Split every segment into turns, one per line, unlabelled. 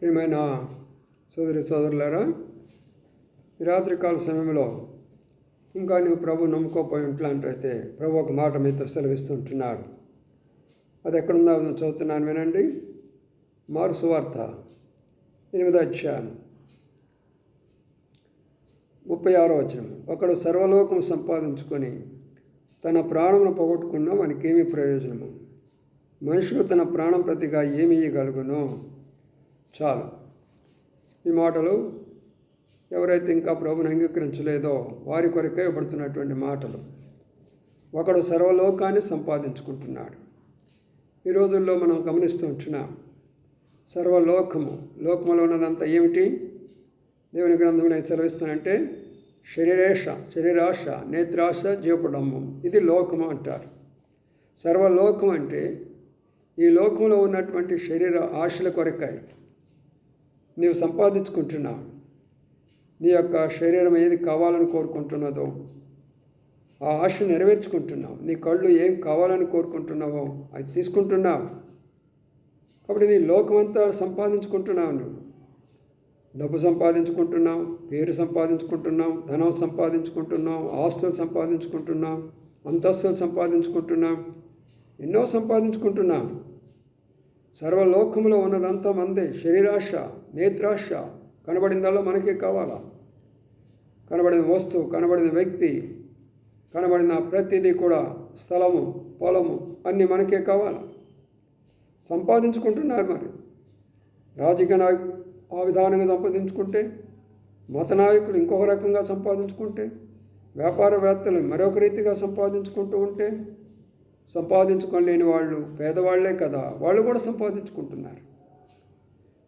ప్రియమైన సోదరి సోదరులారా ఈ రాత్రికాల సమయంలో ఇంకా నువ్వు ప్రభు నమ్ముకోపోయి ఉంటున్నట్లయితే ప్రభు ఒక మాట మీతో సెలవిస్తుంటున్నాడు అది ఎక్కడుందో చదువుతున్నాను వినండి. మారు సువార్త ఎనిమిదో అధ్యాయం ముప్పై ఆరో వచనం. ఒకడు సర్వలోకం సంపాదించుకొని తన ప్రాణమును పోగొట్టుకున్నా ఏమీ ప్రయోజనము? మనుషుడు తన ప్రాణం ప్రతిగా ఏమి ఇయ్యగలుగునో? చాలు. ఈ మాటలు ఎవరైతే ఇంకా ప్రభుని అంగీకరించలేదో వారి కొరకే ఇవ్వబడుతున్నటువంటి మాటలు. ఒకడు సర్వలోకాన్ని సంపాదించుకుంటున్నాడు. ఈ రోజుల్లో మనం గమనిస్తూ ఉంటున్నాం సర్వలోకము లోకములో ఉన్నదంతా ఏమిటి? దేవుని గ్రంథంలో సెలవిస్తానంటే శరీరేష శరీరాశ నేత్రాశ జీవపడమ్మం ఇది లోకము అంటారు. సర్వలోకం అంటే ఈ లోకంలో ఉన్నటువంటి శరీర ఆశల కొరకై నీవు సంపాదించుకుంటున్నావు నీ యొక్క శరీరం ఏది కావాలని కోరుకుంటున్నదో ఆ ఆశ నెరవేర్చుకుంటున్నావు. నీ కళ్ళు ఏం కావాలని కోరుకుంటున్నావో అది తీసుకుంటున్నావు. కాబట్టి నీ లోకమంతా సంపాదించుకుంటున్నావు నువ్వు. డబ్బు సంపాదించుకుంటున్నాం పేరు సంపాదించుకుంటున్నాం ధనం సంపాదించుకుంటున్నాం ఆస్తులు సంపాదించుకుంటున్నాం అంతస్తులు సంపాదించుకుంటున్నాం ఎన్నో సంపాదించుకుంటున్నాం సర్వలోకంలో ఉన్నదంతా మందే. శరీరాశ నేత్రాశ కనబడిందల్లా మనకే కావాలా? కనబడిన వస్తువు కనబడిన వ్యక్తి కనబడిన ప్రతిదీ కూడా స్థలము పొలము అన్నీ మనకే కావాలి? సంపాదించుకుంటున్నారు మరి. రాజకీయ నాయకు ఆ విధానంగా సంపాదించుకుంటే మత నాయకులు ఇంకొక రకంగా సంపాదించుకుంటే వ్యాపారవేత్తలు మరొక రీతిగా సంపాదించుకుంటూ ఉంటే సంపాదించుకోలేని వాళ్ళు పేదవాళ్ళే కదా వాళ్ళు కూడా సంపాదించుకుంటున్నారు.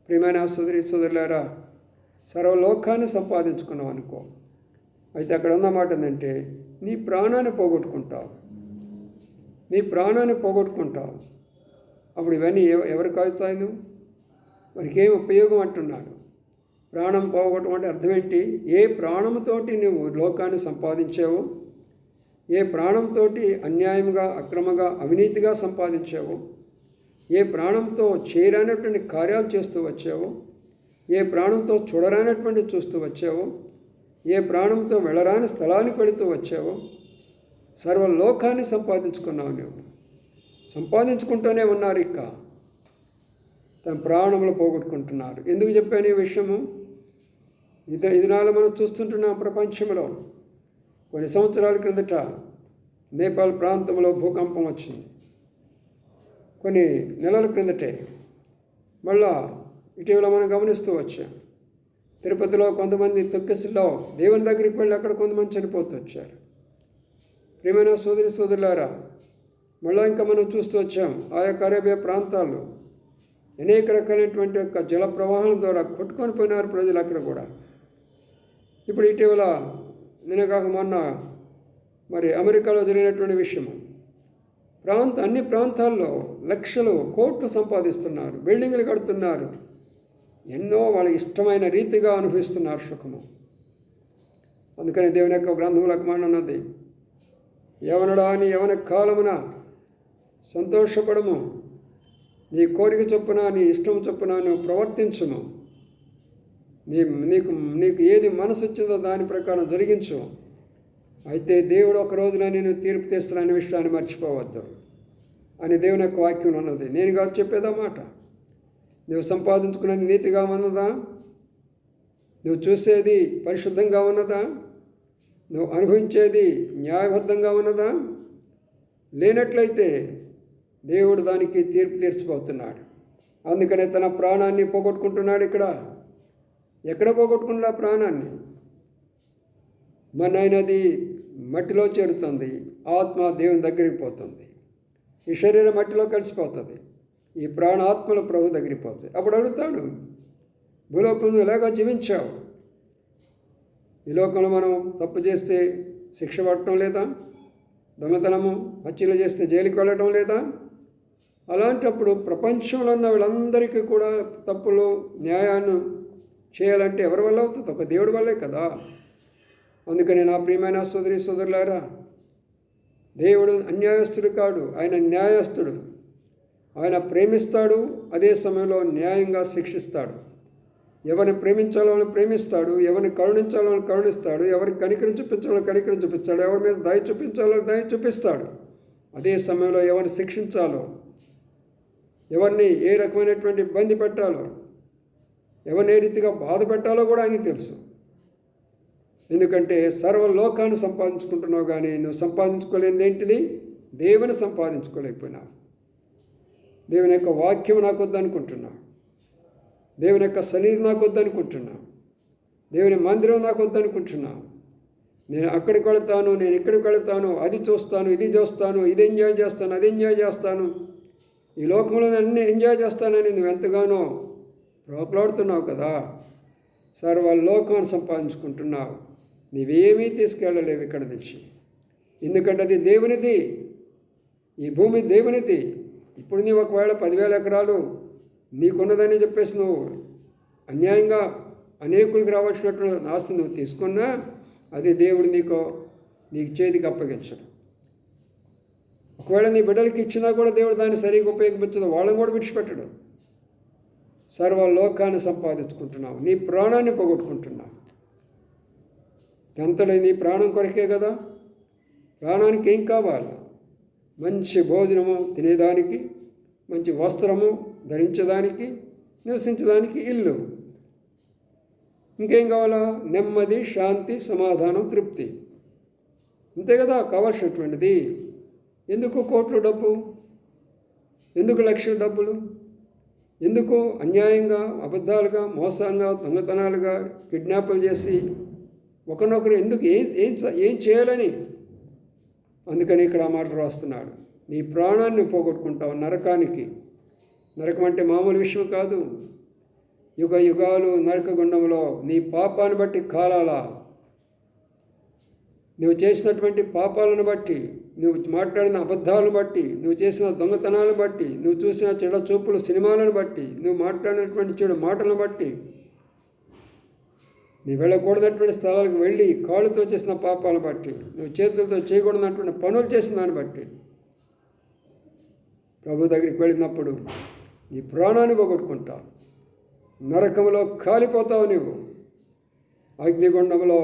ప్రియమైన సోదరి సోదరులారా సర్వలోకాన్ని సంపాదించుకున్నాం అనుకో. అయితే అక్కడ ఉన్నమాట ఏంటంటే నీ ప్రాణాన్ని పోగొట్టుకుంటావు. నీ ప్రాణాన్ని పోగొట్టుకుంటావు. అప్పుడు ఇవన్నీ ఎవ ఎవరికి అవుతాయి నువ్వు? ఏం ఉపయోగం అంటున్నాడు. ప్రాణం పోగొట్టడం అంటే అర్థం ఏంటి? ఏ ప్రాణంతోటి నువ్వు లోకాన్ని సంపాదించావో? ఏ ప్రాణంతో అన్యాయంగా అక్రమంగా అవినీతిగా సంపాదించావో ఏ ప్రాణంతో చేయరానటువంటి కార్యాలు చేస్తూ వచ్చావో ఏ ప్రాణంతో చూడరానటువంటి చూస్తూ వచ్చావో ఏ ప్రాణంతో వెళ్ళరాని స్థలానికి వెళుతూ వచ్చావో సర్వలోకాన్ని సంపాదించుకున్నావు నువ్వు సంపాదించుకుంటూనే ఉన్నారు ఇక తన ప్రాణములు పోగొట్టుకుంటున్నారు. ఎందుకు చెప్పాను ఈ విషయము? ఇద ఈ దినాలు మనం చూస్తుంటున్నాం ప్రపంచంలో. కొన్ని సంవత్సరాల క్రిందట నేపాల్ ప్రాంతంలో భూకంపం వచ్చింది. కొన్ని నెలల క్రిందటే మళ్ళా ఇటీవల మనం గమనిస్తూ వచ్చాం. తిరుపతిలో కొంతమంది తొక్కిసిలో దేవుని దగ్గరికి వెళ్ళి అక్కడ కొంతమంది చనిపోతూ వచ్చారు. ప్రియమైన సోదరి సోదరులారా మళ్ళా ఇంకా మనం చూస్తూ వచ్చాం ఆ యొక్క అరేబియా ప్రాంతాల్లో అనేక రకాలైనటువంటి యొక్క జల ప్రవాహం ద్వారా కొట్టుకొని పోయినారు ప్రజలు అక్కడ కూడా. ఇప్పుడు ఇటీవల నిన్న కాక మొన్న మరి అమెరికాలో జరిగినటువంటి విషయము. ప్రాంత అన్ని ప్రాంతాల్లో లక్షలు కోట్లు సంపాదిస్తున్నారు బిల్డింగ్లు కడుతున్నారు. ఎన్నో వాళ్ళ ఇష్టమైన రీతిగా అనుభవిస్తున్నారు సుఖము. అందుకని దేవుని యొక్క గ్రంథంలో మాట ఉన్నది. యవనడా అని యవన కాలమున సంతోషపడము. నీ కోరిక చొప్పున నీ ఇష్టం చొప్పున నువ్వు ప్రవర్తించుము. నీ నీకు నీకు ఏది మనసు వచ్చిందో దాని ప్రకారం జరిగించు. అయితే దేవుడు ఒక రోజున నేను తీర్పు తీస్తున్నాను విషయాన్ని మర్చిపోవద్దు అని దేవుని యొక్క వాక్యం ఉన్నది. నేను కాదు చెప్పేదా మాట? నువ్వు సంపాదించుకున్నది నీతిగా ఉన్నదా? నువ్వు చూసేది పరిశుద్ధంగా ఉన్నదా? నువ్వు అనుభవించేది న్యాయబద్ధంగా ఉన్నదా? లేనట్లయితే దేవుడు దానికి తీర్పు తీర్చిపోతున్నాడు అందుకనే తన ప్రాణాన్ని పోగొట్టుకుంటున్నాడు ఇక్కడ. ఎక్కడ పోగొట్టుకున్నాడు ప్రాణాన్ని? మనైనది మట్టిలో చేరుతుంది ఆత్మ దేవుని దగ్గరికి పోతుంది. ఈ శరీరం మట్టిలో కలిసిపోతుంది. ఈ ప్రాణాత్మల ప్రభు దగ్గరికి పోతుంది. అప్పుడు అడుగుతాడు భూలోకంలో ఎలాగో జీవించావు? ఈ లోకంలో మనం తప్పు చేస్తే శిక్ష పడటం లేదా? దొంగతనము హత్యలు చేస్తే జైలుకి వెళ్ళటం లేదా? అలాంటప్పుడు ప్రపంచంలో ఉన్న వీళ్ళందరికీ కూడా తప్పులు న్యాయాన్ని చేయాలంటే ఎవరి వల్ల అవుతుంది? ఒక దేవుడి వల్లే కదా. అందుకని నా ప్రియమైన సోదరి సోదరులారా దేవుడు అన్యాయస్తుడు కాడు ఆయన న్యాయస్తుడు. ఆయన ప్రేమిస్తాడు అదే సమయంలో న్యాయంగా శిక్షిస్తాడు. ఎవరిని ప్రేమించాలో వాళ్ళని ప్రేమిస్తాడు ఎవరిని కరుణించాలో వాళ్ళని కరుణిస్తాడు ఎవరికి కనికరం చూపించాలో కనికరం చూపిస్తాడు ఎవరి మీద దయ చూపించాలో దయ చూపిస్తాడు. అదే సమయంలో ఎవరిని శిక్షించాలో ఎవరిని ఏ రకమైనటువంటి ఇబ్బంది పెట్టాలో ఎవరిని ఏ రీతిగా బాధ పెట్టాలో కూడా ఆయనకి తెలుసు. ఎందుకంటే సర్వలోకాన్ని సంపాదించుకుంటున్నావు కానీ నువ్వు సంపాదించుకోలేనిది ఏంటిది? దేవుని సంపాదించుకోలేకపోయినావు. దేవుని యొక్క వాక్యం నాకు వద్దనుకుంటున్నా దేవుని యొక్క సన్నిధి నాకు వద్దనుకుంటున్నా దేవుని మందిరం నాకు వద్దనుకుంటున్నా నేను అక్కడికి వెళతాను నేను ఇక్కడికి వెళతాను అది చూస్తాను ఇది చూస్తాను ఇది ఎంజాయ్ చేస్తాను అది ఎంజాయ్ చేస్తాను. ఈ లోకంలో అన్ని ఎంజాయ్ చేస్తానని నువ్వు ఎంతగానో ప్రోపలాడుతున్నావు కదా. సర్వలోకాన్ని సంపాదించుకుంటున్నావు. నీవేమీ తీసుకెళ్ళలేవు ఇక్కడ నుంచి. ఎందుకంటే అది దేవునిది. ఈ భూమి దేవునిది. ఇప్పుడు నీవు ఒకవేళ పదివేల ఎకరాలు నీకున్నదని చెప్పేసి నువ్వు అన్యాయంగా అనేకులకు రావాల్సినట్టు ఆస్తి నువ్వు తీసుకున్నా అది దేవుడు నీకు నీకు చేతికి అప్పగించడు. ఒకవేళ నీ బిడ్డలకి ఇచ్చినా కూడా దేవుడు దాన్ని సరిగ్గా ఉపయోగించదు. వాళ్ళని కూడా విడిచిపెట్టడు. సర్వ లోకాన్ని సంపాదించుకుంటున్నావు. నీ ప్రాణాన్ని పోగొట్టుకుంటున్నావు. ఎంతలో నీ ప్రాణం కొరకే కదా? ప్రాణానికి ఏం కావాలి? మంచి భోజనము తినేదానికి మంచి వస్త్రము ధరించడానికి నివసించడానికి ఇల్లు. ఇంకేం కావాలా? నెమ్మది శాంతి సమాధానం తృప్తి. అంతే కదా? కావాల్సినటువంటిది. ఎందుకు కోట్లు డబ్బు? ఎందుకు లక్షల డబ్బులు? ఎందుకు అన్యాయంగా అబద్ధాలుగా మోసంగా దొంగతనాలుగా కిడ్నాపులు చేసి ఒకరినొకరు ఎందుకు ఏం ఏం ఏం చేయాలని? అందుకని ఇక్కడ ఆ మాట రాస్తున్నాడు. నీ ప్రాణాన్ని పోగొట్టుకుంటావు నరకానికి. నరకం అంటే మామూలు విషయం కాదు. యుగ యుగాలు నరక గుండంలో నీ పాపాన్ని బట్టి కాలాలా? నువ్వు చేసినటువంటి పాపాలను బట్టి నువ్వు మాట్లాడిన అబద్ధాలను బట్టి నువ్వు చేసిన దొంగతనాలను బట్టి నువ్వు చూసిన చెడ చూపులు సినిమాలను బట్టి నువ్వు మాట్లాడినటువంటి చెడు మాటలను బట్టి నీ వెళ్ళకూడనటువంటి స్థలాలకు వెళ్ళి కాళ్ళతో చేసిన పాపాలను బట్టి నువ్వు చేతులతో చేయకూడనటువంటి పనులు చేసిన దాన్ని బట్టి ప్రభు దగ్గరికి వెళ్ళినప్పుడు నీ ప్రాణాన్ని పోగొట్టుకుంటావు. నరకంలో కాలిపోతావు నీవు. అగ్నిగుండంలో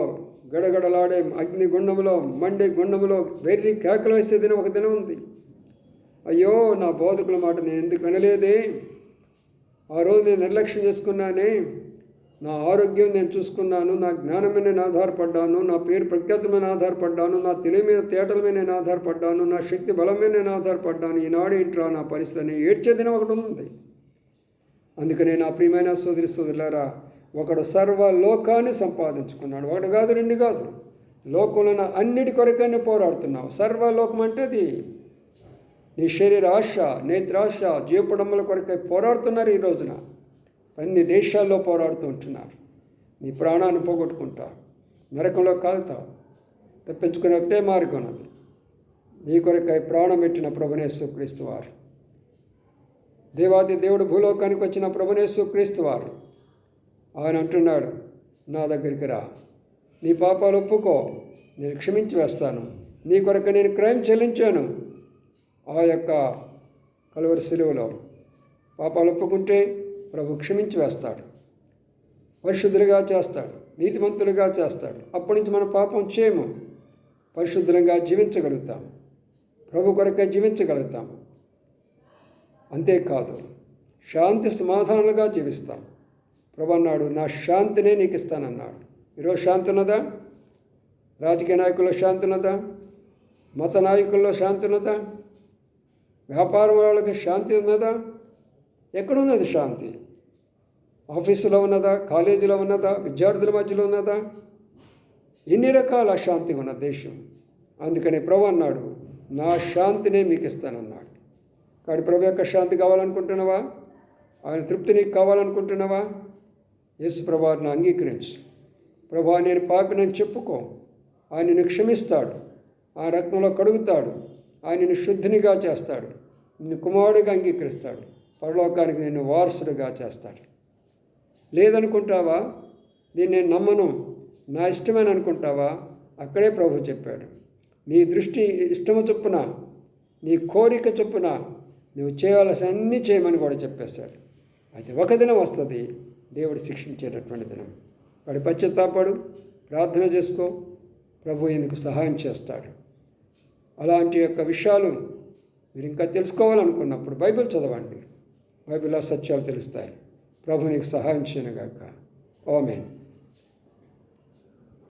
గడగడలాడే అగ్నిగుండంలో మండే గుండంలో వెర్రి కేకలు వేసే దినం ఒక దినం ఉంది. అయ్యో నా బోధకుల మాట నేను ఎందుకు అనలేదే? ఆ రోజు నేను నిర్లక్ష్యం చేసుకున్నానే. నా ఆరోగ్యం నేను చూసుకున్నాను నా జ్ఞానం మీద నేను ఆధారపడ్డాను నా పేరు ప్రఖ్యాతమైన మీద ఆధారపడ్డాను నా తెలివి మీద తేటల మీద నేను ఆధారపడ్డాను నా శక్తి బలం మీద నేను ఆధారపడ్డాను ఈనాడు ఏంట్రా నా పరిస్థితిని ఏడ్చే దినం ఒకటి ఉంది. అందుకనే నా ప్రియమైన సోదరి సోదరులారా ఒకడు సర్వ లోకాన్ని సంపాదించుకున్నాడు. ఒకటి కాదు రెండు కాదు. లోకంలో అన్నిటి కొరకనే పోరాడుతున్నావు. సర్వలోకం అంటే అది. నీ శరీర ఆశ నేత్రాశ జీవపడమ్మల కొరకై పోరాడుతున్నారు ఈ రోజున. అన్ని దేశాల్లో పోరాడుతూ ఉంటున్నారు. నీ ప్రాణాన్ని పోగొట్టుకుంటావు నరకంలో కాలుతావు తప్పించుకునే ఒకటే మార్గం అది. నీ కొరకై ప్రాణం పెట్టిన ప్రభునేశ్వర క్రీస్తు వారు. దేవాది దేవుడు భూలోకానికి వచ్చిన ప్రభునేశ్వర క్రీస్తు వారు. ఆయన అంటున్నాడు నా దగ్గరికి రా. నీ పాపాలు ఒప్పుకో. నేను క్షమించి వేస్తాను. నీ కొరకు నేను క్రైమ్ చెల్లించాను. ఆ యొక్క కలువరి సెలువులో పాపాలు ఒప్పుకుంటే ప్రభు క్షమించి వేస్తాడు. పరిశుద్ధులుగా చేస్తాడు. నీతిమంతులుగా చేస్తాడు. అప్పటి నుంచి మన పాపం చేయము. పరిశుద్ధంగా జీవించగలుగుతాము ప్రభు కొరకే జీవించగలుగుతాము అంతేకాదు శాంతి సమాధానాలుగా జీవిస్తాం. ప్రభు అన్నాడు నా శాంతినే నీకు ఇస్తానన్నాడు ఈరోజు శాంతి ఉన్నదా రాజకీయ నాయకుల్లో శాంతి ఉన్నదా మత నాయకుల్లో శాంతి ఉన్నదా వ్యాపారం వాళ్ళకి శాంతి ఉన్నదా? ఎక్కడున్నది శాంతి? ఆఫీసులో ఉన్నదా? కాలేజీలో ఉన్నదా? విద్యార్థుల మధ్యలో ఉన్నదా? ఎన్ని రకాల శాంతి ఉన్న దేశం. అందుకని ప్రభు అన్నాడు నా శాంతినే మీకు ఇస్తానన్నాడు కాబట్టి ప్రభు యొక్క శాంతి కావాలనుకుంటున్నావా? ఆయన తృప్తి నీకు కావాలనుకుంటున్నావా? యేసు ప్రభాని అంగీకరించు. ప్రభా నేను పాపినని చెప్పుకో. ఆయనను క్షమిస్తాడు. ఆ రత్నంలో కడుగుతాడు. ఆయనను శుద్ధినిగా చేస్తాడు. నిన్ను కుమారుడిగా అంగీకరిస్తాడు. పరలోకానికి నిన్ను వారసుడిగా చేస్తాడు. లేదనుకుంటావా? నేను నేను నమ్మను. నా ఇష్టమని అనుకుంటావా? అక్కడే ప్రభు చెప్పాడు. నీ దృష్టి ఇష్టము చొప్పున నీ కోరిక చొప్పున నువ్వు చేయవలసిన అన్నీ చేయమని కూడా చెప్పేస్తాడు అది ఒక దినం వస్తుంది. దేవుడు శిక్షించేటటువంటి దినం. వాడి పశ్చాత్తాపడు ప్రార్థన చేసుకో ప్రభు ఎందుకు సహాయం చేస్తాడు? అలాంటి యొక్క విషయాలు మీరు ఇంకా తెలుసుకోవాలనుకున్నప్పుడు బైబిల్ చదవండి. బైబిల్లో సత్యాలు తెలుస్తాయి. ప్రభు నీకు సహాయం చేయనుగాక ఓమెన్